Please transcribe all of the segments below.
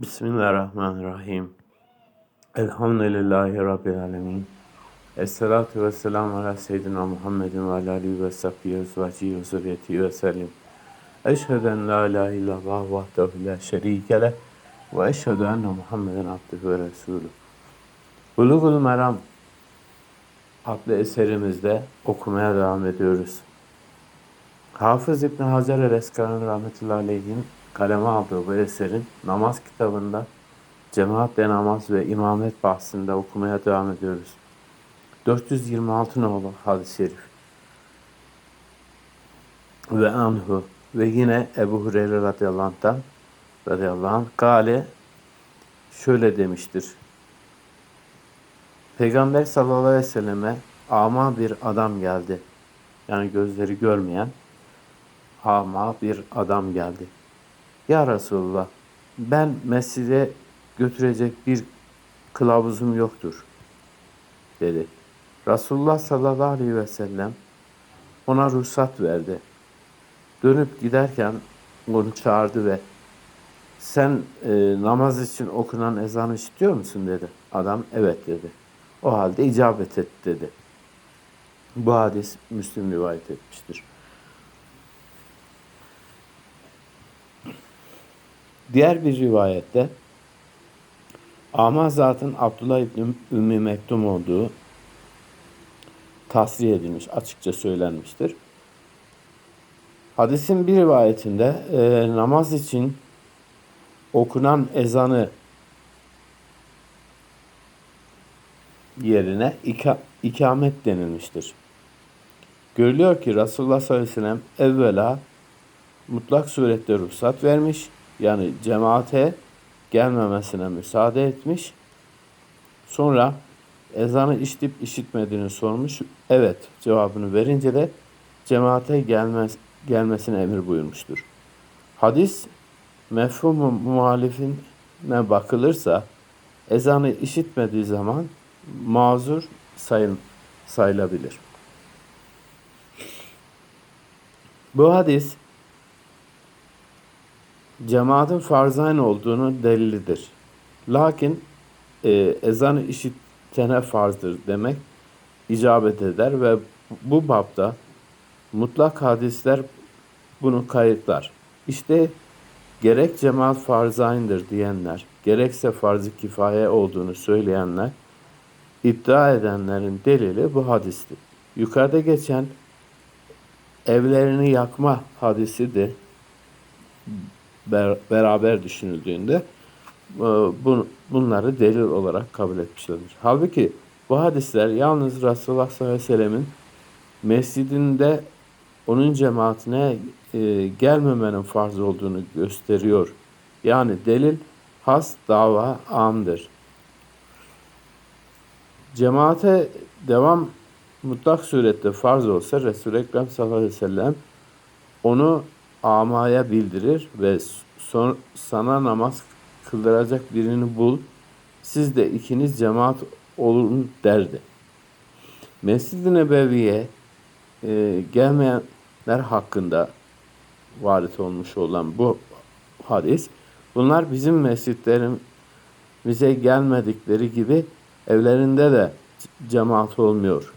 Bismillahirrahmanirrahim. Elhamdülillahi Rabbil alemin. Esselatu ve selamu ala seyyidina Muhammedin ve ala alihi ve sahbihi ve ezvacihi ve zürriyetihi ve selim. Eşhedü en la ilahe illallah vahdehu la şerike leh ve eşhedü enne Muhammeden abdühü ve resulü. Bulugul Meram adlı eserimizde okumaya devam ediyoruz. Hafız İbn Hacer el Eskalani rahmetullahi aleyhin kaleme aldığı bu eserin namaz kitabında cemaatle namaz ve imamet bahsinde okumaya devam ediyoruz. 426 nolu hadis-i şerif. Ve anhu ve yine Ebu Hureyre radıyallahu anh'tan radıyallahu anh gale şöyle demiştir. Peygamber sallallahu aleyhi ve selleme ama bir adam geldi. Yani gözleri görmeyen ama bir adam geldi. Ya Resulullah ben mescide götürecek bir kılavuzum yoktur dedi. Resulullah sallallahu aleyhi ve sellem ona ruhsat verdi. Dönüp giderken onu çağırdı ve sen e, namaz için okunan ezanı işitiyor musun dedi. Adam evet dedi. O halde icabet et dedi. Bu hadis Müslim rivayet etmiştir. Diğer bir rivayette ama zaten Abdullah İbni Ümmü Mektum olduğu tasrih edilmiş, açıkça söylenmiştir. Hadisin bir rivayetinde e, namaz için okunan ezanı yerine ika, ikamet denilmiştir. Görülüyor ki Resulullah sallallahu aleyhi ve sellem evvela mutlak surette ruhsat vermiş yani cemaate gelmemesine müsaade etmiş. Sonra ezanı işitip işitmediğini sormuş. Evet cevabını verince de cemaate gelmez, gelmesine emir buyurmuştur. Hadis mefhumu muhalifine bakılırsa ezanı işitmediği zaman mazur sayın, sayılabilir. Bu hadis cemaatin farzayn olduğunu delilidir. Lakin e, ezanı işitene farzdır demek icabet eder ve bu babda mutlak hadisler bunu kayıtlar. İşte gerek cemaat farzayndır diyenler, gerekse farz-ı kifaye olduğunu söyleyenler, iddia edenlerin delili bu hadistir. Yukarıda geçen evlerini yakma hadisi de beraber düşünüldüğünde e, bunları delil olarak kabul etmişlerdir. Halbuki bu hadisler yalnız Resulullah sallallahu aleyhi ve sellemin mescidinde onun cemaatine e, gelmemenin farz olduğunu gösteriyor. Yani delil has dava amdır. Cemaate devam mutlak surette farz olsa Resul-i Ekrem sallallahu aleyhi ve sellem onu amaya bildirir ve son, sana namaz kıldıracak birini bul. Siz de ikiniz cemaat olun derdi. Mescid-i Nebevi'ye e, gelmeyenler hakkında varit olmuş olan bu hadis, bunlar bizim mescitlerimize gelmedikleri gibi evlerinde de cemaat olmuyor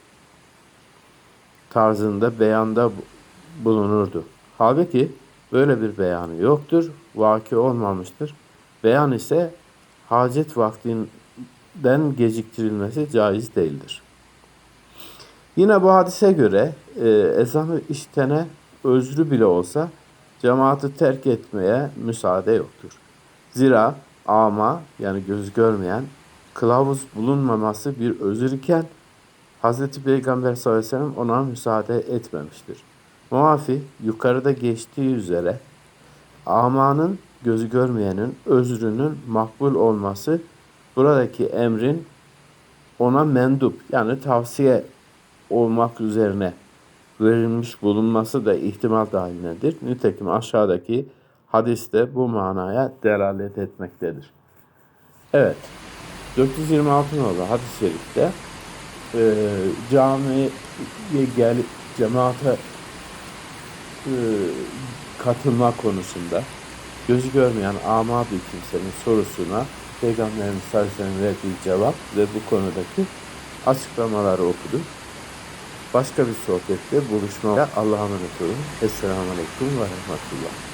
tarzında beyanda bulunurdu. Halbuki böyle bir beyanı yoktur, vaki olmamıştır. Beyan ise hacet vaktinden geciktirilmesi caiz değildir. Yine bu hadise göre e, ezanı işitene özrü bile olsa cemaati terk etmeye müsaade yoktur. Zira ama yani göz görmeyen kılavuz bulunmaması bir özür iken Hz. Peygamber sallallahu aleyhi ve sellem ona müsaade etmemiştir. Muafi yukarıda geçtiği üzere amanın gözü görmeyenin özrünün makbul olması buradaki emrin ona mendup yani tavsiye olmak üzerine verilmiş bulunması da ihtimal dahilindedir. Nitekim aşağıdaki hadiste bu manaya delalet etmektedir. Evet, 426 numaralı hadis-i şerifte e, camiye gel, cemaate katılma konusunda gözü görmeyen ama bir kimsenin sorusuna Peygamberimiz sallallahu verdiği cevap ve bu konudaki açıklamaları okudu. Başka bir sohbette buluşma. Allah'a emanet olun. Esselamu Aleyküm ve Rahmetullah.